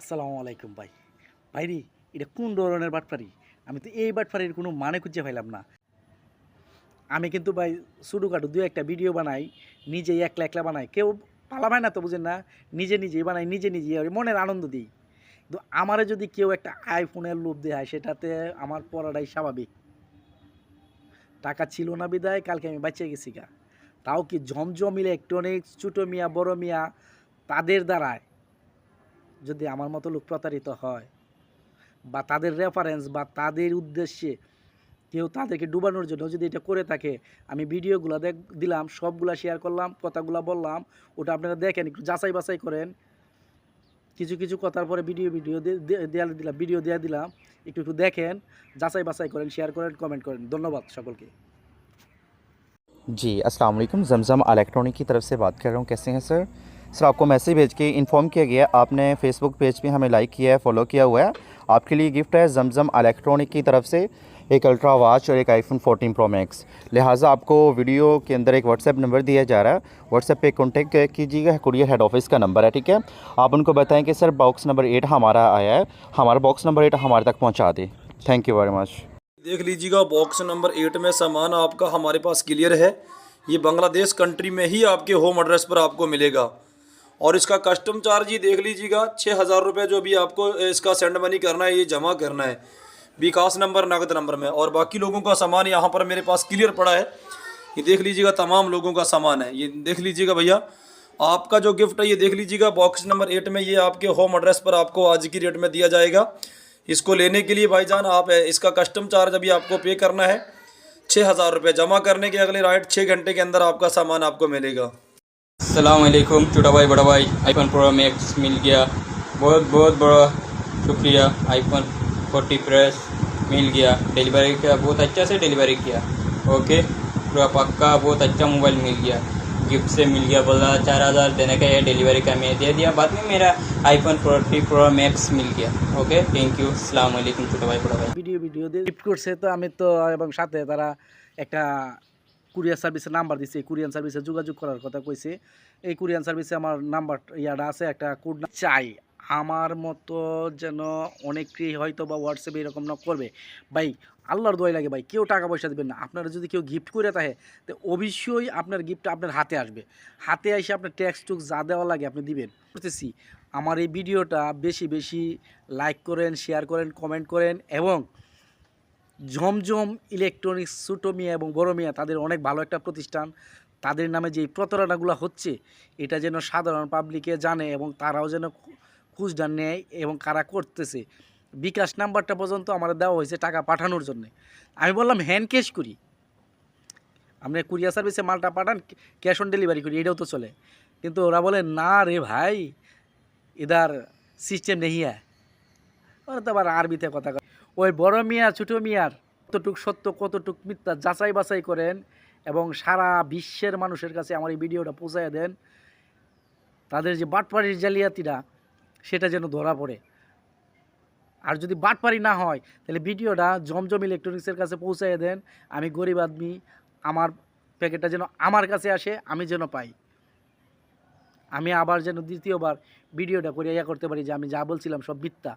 আসসালামু আলাইকুম ভাই। ভাইরি, এটা কোন ধরনের বাটফারি আমি তো এই বাটফারির কোনো মানে খুঁজে পাইলাম না। আমি কিন্তু ভাই ছোটোখাটো দু একটা ভিডিও বানাই, নিজেই একলা একলা বানাই। কেউ পালাবায় না তো, বুঝেন না? নিজে নিজেই বানাই, নিজে নিজে মনের আনন্দ দিই। কিন্তু আমারে যদি কেউ একটা আইফোনের লোভ দেয় সেটাতে আমার পড়াটাই স্বাভাবিক। টাকা ছিল না বিদায়, কালকে আমি বাঁচিয়ে গেছি গা। তাও কি জমজম ইলেকট্রনিক্স ছোটো মিয়া, বড় মিয়া তাদের দ্বারায় যদি আমার মতো লোক প্রতারিত হয় বা তাদের রেফারেন্স বা তাদের উদ্দেশ্যে কেউ তাদেরকে ডুবানোর জন্য যদি এটা করে থাকে আমি ভিডিওগুলো দেখ দিলাম সবগুলা শেয়ার করলাম কথাগুলো বললাম ওটা আপনারা দেখেন একটু যাচাই বাছাই করেন কিছু কিছু কথার পরে ভিডিও ভিডিও দেওয়া দিলাম ভিডিও দেওয়া দিলাম একটু একটু দেখেন যাচাই বাছাই করেন শেয়ার করেন কমেন্ট করেন ধন্যবাদ সকলকে जी अस्सलाम वालेकुम जमज़म इलेक्ट्रॉनिक की तरफ से बात कर रहा हूँ कैसे हैं सर सर, आपको मैसेज भेज के इन्फॉर्म किया गया आपने फेसबुक पेज पे हमें लाइक किया है फॉलो किया हुआ है। आपके लिए गिफ्ट है जमज़म इलेक्ट्रॉनिक की तरफ़ से एक अल्ट्रा वॉच और एक आईफोन 14 प्रो मैक्स लिहाजा आपको वीडियो के अंदर एक व्हाट्सएप नंबर दिया जा रहा है। व्हाट्सएप पे कांटेक्ट कीजिएगा कुरियर हेड ऑफ़िस का नंबर है, ठीक है? आप उनको बताएँ कि, सर बॉक्स नंबर एट हमारा आया है। हमारा बॉक्स नंबर एट हमारे तक पहुँचा दें। थैंक यू वेरी मच देख लीजिएगा बॉक्स नंबर एट में सामान आपका हमारे पास क्लियर है। ये बांग्लादेश कंट्री में ही आपके होम एड्रेस पर आपको मिलेगा। और इसका कस्टम चार्ज ही देख लीजिएगा छः हज़ार रुपये जो भी आपको इसका सेंड मनी करना है, ये जमा करना है। विकास नंबर, नगद नंबर में। और बाकी लोगों का सामान यहाँ पर मेरे पास क्लियर पड़ा है। ये देख लीजिएगा, तमाम लोगों का सामान है। ये देख लीजिएगा भैया, आपका जो गिफ्ट है, ये देख लीजिएगा बॉक्स नंबर एट में ये आपके होम एड्रेस पर आपको आज की रेट में दिया जाएगा। इसको लेने के लिए भाईजान, आप इसका कस्टम चार्ज अभी आपको पे करना है। छः हज़ार रुपये जमा करने के अगले राइट छः घंटे के अंदर आपका सामान आपको मिलेगा। अलैक्म छोटा भाई बड़ा भाई आईफोन प्रो मैक्स मिल गया बहुत बहुत बड़ा शुक्रिया आईफोन 40 प्लस मिल गया डिलीवरी का बहुत अच्छा से डिलीवरी किया ओके पूरा पक्का बहुत अच्छा मोबाइल मिल गया गिफ्ट से मिल गया बोला चार हज़ार देने का है डिलीवरी का मैं दे दिया बाद में मेरा आईफोन 40 प्रो मैक्स मिल गया ओके थैंक यू अस्सलाम वालेकुम छोटा भाई बड़ा भाई ভিডিও ভিডিও দিয়ে গিফট করছে তো আমি তো এবং সাথে তারা একটা কুরিয়ার সার্ভিসের নাম্বার দিছে কুরিয়ান সার্ভিসে যোগাযোগ করার কথা কইছে। এই কুরিয়ান সার্ভিসে আমার নাম্বার ইয়াটা আছে, একটা কোড চাই। আমার মতো যেন অনেকেই হয়তো বা হোয়াটসঅ্যাপে এরকম না করবে। ভাই, আল্লাহর দোয়াই লাগে ভাই, কেউ টাকা পয়সা দেবেন না। আপনারা যদি কেউ গিফট করে থাকে, তো অবশ্যই আপনার গিফটটা আপনার হাতে আসবে। হাতে এসে আপনার ট্যাক্স টুক যা দেওয়া লাগে আপনি দিবেন। বুঝতেছি আমার এই ভিডিওটা বেশি বেশি লাইক করেন শেয়ার করেন কমেন্ট করেন এবং ঝমঝম ইলেকট্রনিক্স ছোটো মিয়া এবং বড় মিয়া তাদের অনেক ভালো একটা প্রতিষ্ঠান। তাদের নামে যে প্রতারণাগুলো হচ্ছে, এটা যেন সাধারণ পাবলিকে জানে এবং তারাও যেন খুঁজটা নেয় এবং কারা করতেছে। বিকাশ নাম্বারটা পর্যন্ত আমার দেওয়া হয়েছে টাকা পাঠানোর জন্য। আমি বললাম, হ্যান্ড ক্যাশ করি। আপনি কুরিয়ার সার্ভিসে মালটা পাঠান, ক্যাশ অন ডেলিভারি করি, এটাও তো চলে। কিন্তু ওরা বলে, না রে ভাই ইদার সিস্টেম নেই হ্যাঁ ওরা তো আবার আরবিতে কথা ওই বড় মিয়া, ছোটো মিয়ার কতটুক সত্য, কতটুক মিথ্যা যাচাই বাছাই করেন এবং সারা বিশ্বের মানুষের কাছে আমার এই ভিডিওটা পৌঁছায় দেন, তাদের যে বাটপাড়ির জালিয়াতিরা, সেটা যেন ধরা পড়ে। আর যদি বাটপাড়ি না হয়, তাহলে ভিডিওটা জমজম ইলেকট্রনিক্সের কাছে পৌঁছায় দেন, আমি গরিব আদমি, আমার প্যাকেটটা যেন আমার কাছে আসে, আমি যেন পাই। আমি আবার যেন দ্বিতীয়বার ভিডিওটা করে ইয়া করতে পারি যে আমি যা বলছিলাম সব মিথ্যা।